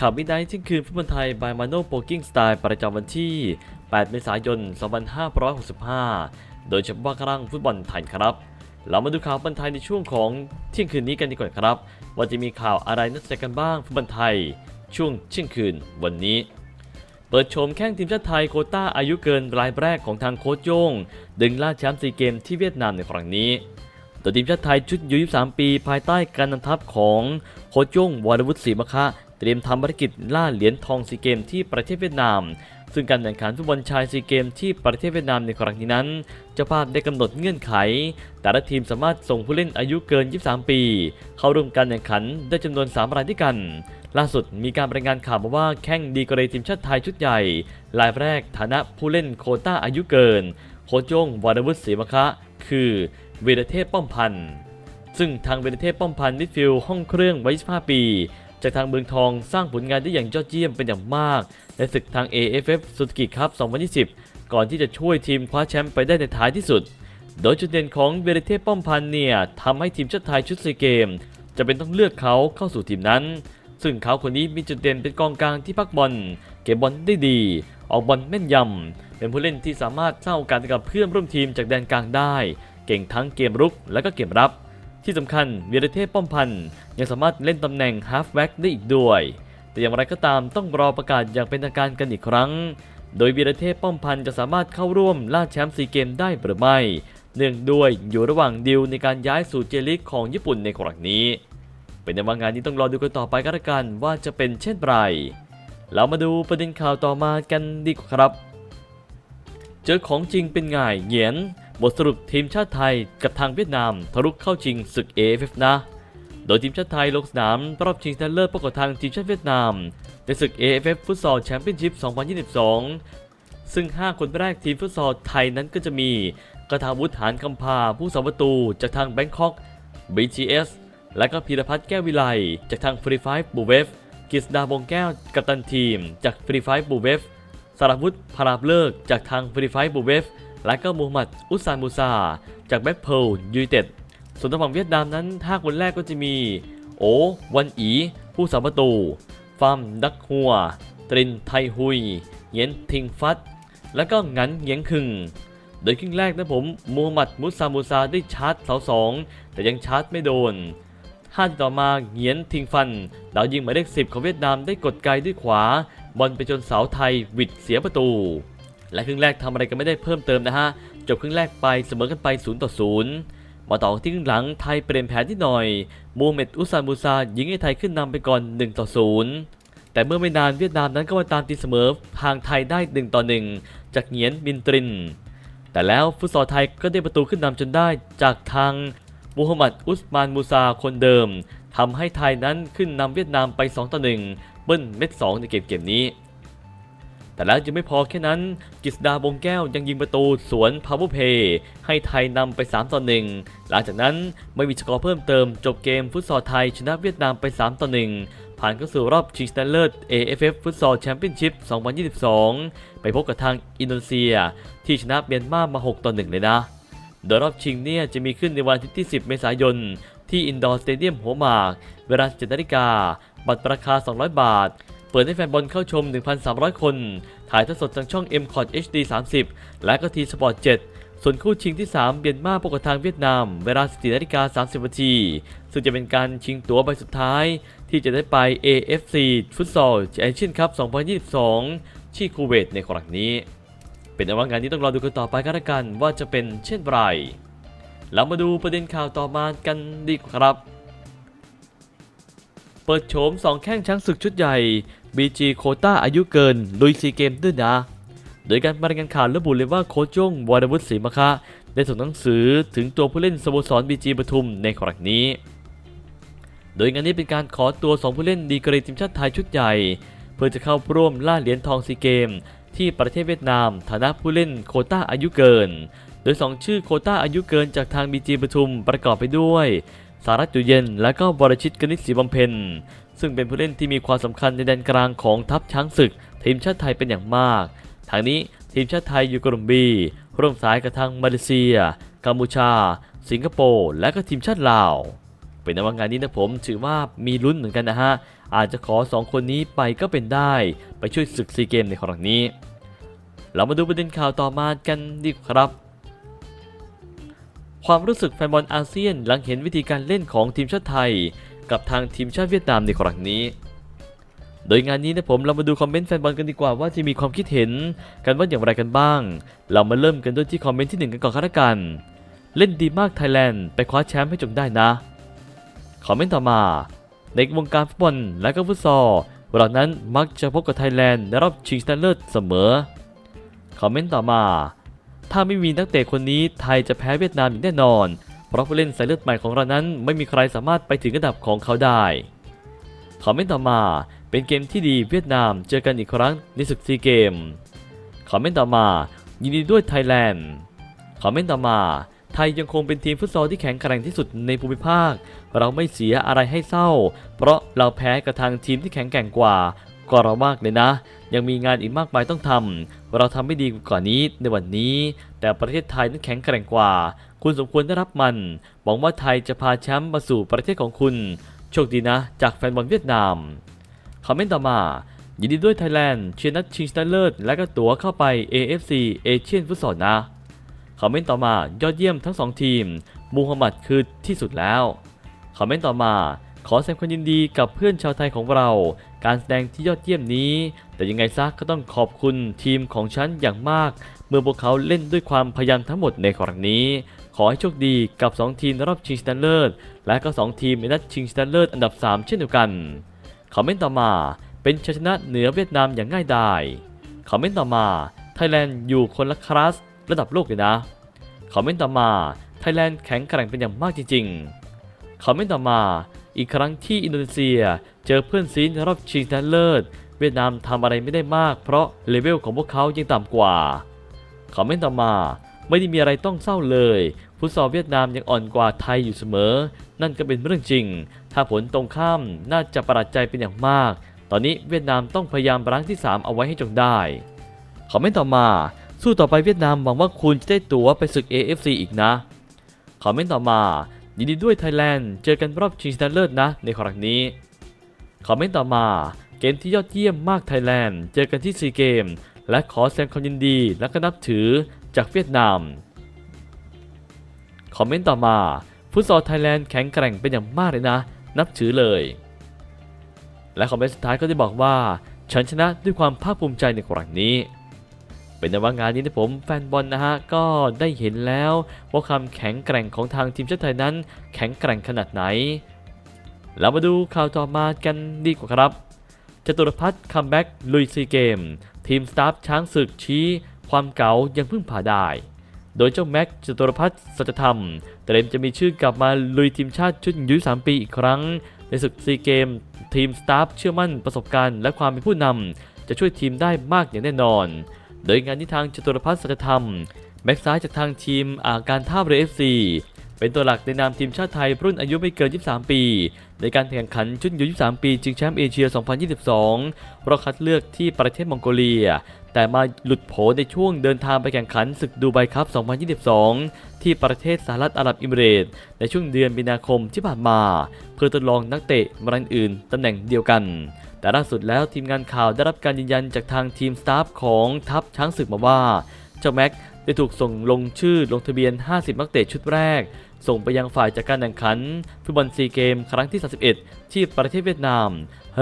ข่าวมิดไนท์เที่ยงคืนฟุตบอลไทยบายมาโน่โปกิ้งสไตล์ประจำวันที่ 8 เมษายน 2565 โดยเฉพาะครั้งฟุตบอลไทยครับ เรามาดูข่าวบอลไทยในช่วงของเที่ยงคืนนี้กันดีกว่าครับ ว่าจะมีข่าวอะไรน่าสนใจกันบ้างฟุตบอลไทย ช่วงเที่ยงคืนวันนี้ เปิดโฉมแข้งทีมชาติไทยโคต้าอายุเกินรายแรกของทางโค้ชโย่งดึงล่าแชมป์ซีเกมที่เวียดนามในครั้งนี้ตัวทีมชาติไทยชุดยู23ปี ภายใต้การนำทัพของโค้ชโย่งวรวุฒิศรีมะคะ เตรียมทำภารกิจล่าเหรียญทองซีเกมที่ประเทศเวียดนาม ซึ่งการแข่งขันฟุตบอลชายซีเกมที่ประเทศเวียดนามในครั้งนี้นั้นเจ้าภาพได้กำหนดเงื่อนไข แต่ละทีมสามารถส่งผู้เล่นอายุเกิน 23 ปี เข้าร่วมการแข่งขันได้จำนวน 3 รายด้วยกัน ล่าสุดมีการรายงานข่าวมาว่าแข้งดีกรีทีมชาติไทยชุดใหญ่รายแรกฐานะผู้เล่นโคต้าอายุเกินโค้ชโย่งวรวุฒิศรีมคะ คือวีรเทพป้อมพันธ์ซึ่งทางเวรเทพป้อมพันธ์มิดฟิลด์ห้องเครื่องวัย25 ปี จากทางเมืองทองสร้างผลงานได้อย่างยอดเยี่ยมเป็นอย่างมาก ในศึกทาง AFF สุดกิคัพ 2020 ก่อนที่จะช่วยทีมคว้าแชมป์ไปได้ในท้ายที่สุด โดยจุดเด่นของเวรเทป้อมพันเนี่ยทำให้ทีมชาติไทยชุดซีเกม จะเป็นต้องเลือกเขาเข้าสู่ทีมนั้น ซึ่งเขาคนนี้มีจุดเด่นเป็นกองกลางที่พักบอล เก็บบอลได้ดี ออกบอลแม่นยำ เป็นผู้เล่นที่สามารถสร้างโอกาสกับเพื่อนร่วมทีมจากแดนกลางได้ เก่งทั้งเกมรุกและก็เกมรับ ที่สำคัญวีรเทพป้อมพันธ์ยังสามารถเล่นตำแหน่งฮาฟแบ็กได้อีกด้วย แต่อย่างไรก็ตามต้องรอประกาศอย่างเป็นทางการกันอีกครั้ง โดยวีรเทพป้อมพันธ์จะสามารถเข้าร่วมล่าแชมป์ซีเกมได้หรือไม่เนื่องด้วยอยู่ระหว่างดิวในการย้ายสู่เจลิกของญี่ปุ่นในครั้งนี้ เป็นในว่างานนี้ต้องรอดูกันต่อไปก็แล้วกันว่าจะเป็นเช่นไร เรามาดูประเด็นข่าวต่อมากันดีกว่าครับ เจอของจริงเป็นไงเหยียน บทสรุปทีมชาติไทยกับทางเวียดนามทะลุเข้าชิงศึก AFF นะ โดยทีมชาติไทยลงสนามรอบชิงชนะเลิศพบกับทางทีมชาติเวียดนาม ในศึก AFF ฟุตซอลแชมเปี้ยนชิพ 2022 ซึ่ง 5 คนแรกทีมฟุตซอลไทยนั้นก็จะมีกระทาวุฒิหานคำพาผู้สาประตูจากทางแบงคอก BGS และก็พีรพัฒน์แก้ววิไลจากทางฟรีไฟบูเวฟกฤษดาบงแก้วกัปตันทีม จากฟรีไฟบูเวฟสารวุฒิพาราบเลิกจากทางฟรีไฟบูเวฟ และก็มูฮัมหมัดอุซานมูซา จากแบ็คเพลยูไนเต็ดส่วนทางฝั่งเวียดนามนั้นห้าคนแรกก็จะมี โอวันอี ผู้สาประตูฟาร์มดักฮัว ตรินไทฮุย เย็นทิงฟัดและก็งันเยียงคึง โดยครึ่งแรกนะผมมูฮัมหมัดมุซามูซาได้ชาร์จเสาสองแต่ยังชาร์จไม่โดนห้าต่อมาเหงียนทิงฟันดาวยิงหมายเลขสิบของเวียดนามได้กดไกลด้วยขวา บอลไปจนเสาไทยวิดเสียประตู และครึ่งแรกทำอะไรกันไม่ได้เพิ่มเติมนะฮะ จบครึ่งแรกไปเสมอกันไป0ต่อ0มาต่อที่ครึ่งหลังไทยเปลี่ยนแผนที่หน่อย มูฮัมเหม็ดอุสซานมูซายิงให้ไทยขึ้นนำไปก่อน1ต่อ0แต่เมื่อไม่นานเวียดนามนั้นก็มาตามตีเสมอทางไทยได้1ต่อ1จากเหงียนบินตริน แต่แล้วฟุตซอลไทยก็ได้ประตูขึ้นนำจนได้จากทางมูฮัมหมัดอุสมานมูซาคนเดิมทำให้ไทยนั้นขึ้นนำเวียดนามไป 2 ต่อ 1 เบิ้ลเม็ด 2 ในเกมเกมนี้ แต่แล้วยังไม่พอแค่นั้นกิษดาบงแก้วยังยิงประตูสวนพาวเวอร์เพย์ให้ไทยนำไป 3 ต่อ 1 หลังจากนั้นไม่มีสกอร์เพิ่มเติมจบเกมฟุตซอลไทยชนะเวียดนามไป 3 ต่อ 1 ผ่านเข้าสู่รอบชิงชนะเลิศ AFF ฟุตซอลแชมเปี้ยนชิพ 2022 ไปพบกับทางอินโดนีเซีย ที่ชนะเมียนมามา 6 ต่อ 1 เลยนะ โดยรอบชิงเนี่ยจะมีขึ้นในวันที่ 10 เมษายน ที่อินดอร์สเตเดียมหัวหมาก เวลา 7นาฬิกาบัตรราคา 200 บาท เปิดให้แฟนบอลเข้าชม 1,300 คน ถ่ายทอดสดทางช่อง m c o t HD 30 และก็ทีสปอร์ต7ส่วนคู่ชิงที่ 3 เบียนมาพบกับทางเวียดนาม เวลา14นาฬิกา30นาทีซึ่งจะเป็นการชิงตั๋วใบสุดท้าย ที่จะได้ไป AFC ฟุตซอลเอเชียนคัพ 2022 ที่คูเวตในครั้งนี้ เป็นแต่ว่างานนี้ต้องรอดูกันต่อไปกันละกันว่าจะเป็นเช่นไรเรามาดูประเด็นข่าวต่อมากันดีกว่าครับ ปิดโฉม2แข้งช้างศึกชุดใหญ่ BG โคต้าอายุเกิน ลุยซีเกมด้วยนะ โดยการบรายงานข่าวระบุเลยว่าโคชจ้งวรวุฒิศรีมะคะได้ส่งหนังสือถึงตัวผู้เล่นสโมสร BG ปทุมในครั้งนี้ โดยงานนี้เป็นการขอตัว2ผู้เล่นดีกรีทีมชาติไทยชุดใหญ่ เพื่อจะเข้าร่วมล่าเหรียญทองซีเกม ที่ประเทศเวียดนาม ฐานะผู้เล่นโคต้าอายุเกิน โดย 2 ชื่อโคต้าอายุเกินจากทางบีจีปทุมประกอบไปด้วย สารัตอยู่เย็น และก็วรชิตกนิษฐ์ศรีบำเพ็ญซึ่งเป็นผู้เล่นที่มีความสำคัญในแดนกลางของทัพช้างศึก ทีมชาติไทยเป็นอย่างมาก ทางนี้ทีมชาติไทยอยู่กลุ่มบีร่วมสายกับทางมาเลเซีย กัมพูชา สิงคโปร์และก็ทีมชาติลาว เป็นนว่างานนี้นะผมถือว่ามีลุ้นเหมือนกันนะฮะ อาจจะขอสองคนนี้ไปก็เป็นได้ ไปช่วยศึกซีเกมในครั้งนี้ เรามาดูประเด็นข่าวต่อมากันดีกว่าครับ ความรู้สึกแฟนบอลอาเซียนหลังเห็นวิธีการเล่นของทีมชาติไทย กับทางทีมชาติเวียดนามในครั้งนี้ โดยงานนี้นะผมเรามาดูคอมเมนต์แฟนบอลกันดีกว่าว่าจะมีความคิดเห็นกันว่าอย่างไรกันบ้าง เรามาเริ่มกันด้วยที่คอมเมนต์ที่หนึ่งกันก่อนครับกัน เล่นดีมากไทยแลนด์ไปคว้าแชมป์ให้จงได้นะ คอมเมนต์ต่อมา ในวงการฟุตบอลและก็ฟุตซอลเรานั้นมักจะพบกับไทยแลนด์ในรอบชิงชนะเลิศเสมอ คอมเมนต์ต่อมา ถ้าไม่มีนักเตะคนนี้ไทยจะแพ้เวียดนามอย่างแน่นอน เพราะผู้เล่นสายเลือดใหม่ของเรานั้น ไม่มีใครสามารถไปถึงระดับของเขาได้คอมเมนต์ต่อมา เป็นเกมที่ดีเวียดนามเจอกันอีกครั้งในศึกซีเกมคอมเมนต์ต่อมา ยินดีด้วยไทยแลนด์คอมเมนต์ต่อมา ไทยยังคงเป็นทีมฟุตซอลที่แข็งแกร่งที่สุดในภูมิภาค เราไม่เสียอะไรให้เศร้า เพราะเราแพ้กับทางทีมที่แข็งแกร่งกว่า ก็เรามากเลยนะ ยังมีงานอีกมากมายต้องทำเราทำไม่ดีกว่านี้ในวันนี้ แต่ประเทศไทยนั้นแข็งแกร่งกว่า คุณสมควรได้รับมัน หวังว่าไทยจะพาแชมป์มาสู่ประเทศของคุณ โชคดีนะ จากแฟนบอลเวียดนาม คอมเมนต์ต่อมา ยินดีด้วยไทยแลนด์เชียร์นัดชิงชนะเลิศและก็ตั๋วเข้าไป AFC เอเชียนฟุตซอลนะคอมเมนต์ต่อมายอดเยี่ยมทั้งสองทีม มูฮัมหมัดคือที่สุดแล้ว คอมเมนต์ต่อมา ขอแสดงความยินดีกับเพื่อนชาวไทยของเรา การแสดงที่ยอดเยี่ยมนี้ แต่ยังไงซะก็ต้องขอบคุณทีมของฉันอย่างมาก เมื่อพวกเขาเล่นด้วยความพยายามทั้งหมดในครั้งนี้ ขอให้โชคดีกับ 2 ทีมรอบชิงชนะเลิศและก็ 2 ทีมในนัดชิงชนะเลิศอันดับ 3 เช่นเดียวกันคอมเมนต์ต่อมาเป็นชัยชนะเหนือเวียดนามอย่างง่ายดายคอมเมนต์ต่อมาไทยแลนด์อยู่คนละคลาสระดับโลกเลยนะคอมเมนต์ต่อมาไทยแลนด์แข็งแกร่งเป็นอย่างมากจริงๆคอมเมนต์ต่อมาอีกครั้งที่อินโดนีเซีย เจอเพื่อนซีในรอบชิงชนะเลิศ เวียดนามทำอะไรไม่ได้มาก เพราะเลเวลของพวกเขายังต่ำกว่าคอมเมนต์ต่อมา ไม่ได้มีอะไรต้องเศร้าเลยฟุตซอลเวียดนามยังอ่อนกว่าไทยอยู่เสมอ นั่นก็เป็นเรื่องจริง ถ้าผลตรงข้ามน่าจะประหลาดใจเป็นอย่างมาก ตอนนี้เวียดนามต้องพยายามรั้งที่ 3 เอาไว้ให้จงได้คอมเมนต์ต่อมาสู้ต่อไปเวียดนามหวังว่าคุณจะได้ตั๋วไปศึก AFC อีกนะคอมเมนต์ต่อมายินดีด้วยไทยแลนด์ เจอกันรอบชิงชนะเลิศนะในครั้งนี้ คอมเมนต์ต่อมา เกมที่ยอดเยี่ยมมากไทยแลนด์ เจอกันที่ซีเกม และขอแสดงความยินดีและก็นับถือจากเวียดนาม คอมเมนต์ต่อมา ฟุตซอลไทยแลนด์แข็งแกร่งเป็นอย่างมากเลยนะ นับถือเลย และคอมเมนต์สุดท้ายก็ได้บอกว่า ฉันชนะด้วยความภาคภูมิใจในครั้งนี้เป็นนว่างานนี้นะผมแฟนบอลนะฮะก็ได้เห็นแล้วว่าความแข็งแกร่งของทางทีมชาติไทยนั้น แข็งแกร่งขนาดไหน เรามาดูข่าวต่อมากันดีกว่าครับ จตุรพัฒน์คัมแบ็กลุยซีเกม ทีมสตาฟช้างศึกชี้ ความเก๋ายังพึ่งผ่าได้ โดยเจ้าแม็กจตุรพัฒน์สัจธรรม เตรียมจะมีชื่อกลับมาลุยทีมชาติชุดอายุ3ปีอีกครั้ง ในศึกซีเกม ทีมสตาฟเชื่อมั่นประสบการณ์และความเป็นผู้นำจะช่วยทีมได้มากอย่างแน่นอน โดยงานนี้ทางจตุรพัฒน์สัจธรรมแบ็กซ้ายจากทางทีมอาการท่าเรือ FC เป็นตัวหลักในนามทีมชาติไทยรุ่นอายุไม่เกิน 23 ปี ในการแข่งขันชุดอายุ 23 ปีชิงแชมป์เอเชีย 2022 รอบคัดเลือกที่ประเทศมองโกเลีย แต่มาหลุดโผในช่วงเดินทางไปแข่งขันศึกดูไบคัพ 2022 ที่ประเทศสหรัฐอาหรับอิมเรตในช่วงเดือนมีนาคมที่ผ่านมา เพื่อทดลองนักเตะรายอื่นตำแหน่งเดียวกันแต่ล่าสุดแล้วทีมงานข่าวได้รับการยืนยันจากทางทีมสตาฟของทัพช้างศึกมาว่า เจ้าแม็ก ได้ถูกส่งลงชื่อลงทะเบียน 50 นักเตะชุดแรก ส่งไปยังฝ่ายจัดการแข่งขันฟุตบอลซีเกมครั้งที่ 31 ที่ประเทศเวียดนาม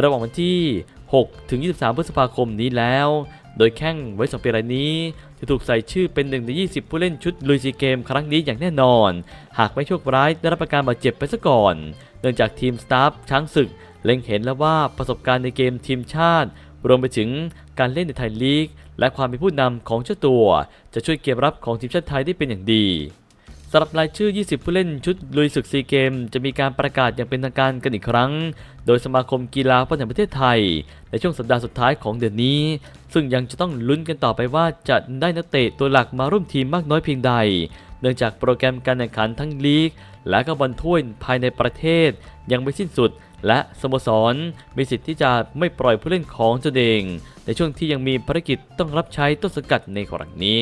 ระหว่างวันที่ 6 ถึง 23 พฤษภาคมนี้แล้ว โดยแข้งไว้สองปีรายนี้จะถูกใส่ชื่อเป็นหนึ่งใน 20 ผู้เล่นชุดลุยซีเกมครั้งนี้อย่างแน่นอน หากไม่โชคร้ายได้รับอาการบาดเจ็บไปซะก่อน เนื่องจากทีมสตาฟช้างศึกเล็งเห็นแล้วว่าประสบการณ์ในเกมทีมชาติ รวมไปถึงการเล่นในไทยลีก และความเป็นผู้นำของเจ้าตัว จะช่วยเกมรับของทีมชาติไทยได้เป็นอย่างดีสำหรับรายชื่อ 20 ผู้เล่นชุดลุยศึกซีเกม จะมีการประกาศอย่างเป็นทางการกันอีกครั้ง โดยสมาคมกีฬาฟุตบอลแห่งประเทศไทย ในช่วงสัปดาห์สุดท้ายของเดือนนี้ ซึ่งยังจะต้องลุ้นกันต่อไปว่าจะได้นักเตะตัวหลักมาร่วมทีมมากน้อยเพียงใด เนื่องจากโปรแกรมการแข่งขันทั้งลีก และก็บอลถ้วยภายในประเทศยังไม่สิ้นสุด และสโมสรมีสิทธิ์ที่จะไม่ปล่อยผู้เล่นของตนเองในช่วงที่ยังมีภารกิจต้องรับใช้ต้นสังกัดในครั้งนี้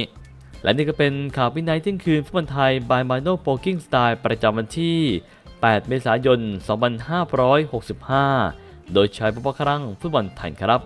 และนี่ก็เป็นข่าววินัยที่คืนฟุตบอลไทยบายมาโนโปกิ้งสไตล์ประจำวันที่ 8 เมษายน 2565 โดยใช้ผู้ปกครองฟุตบอลไทยครับ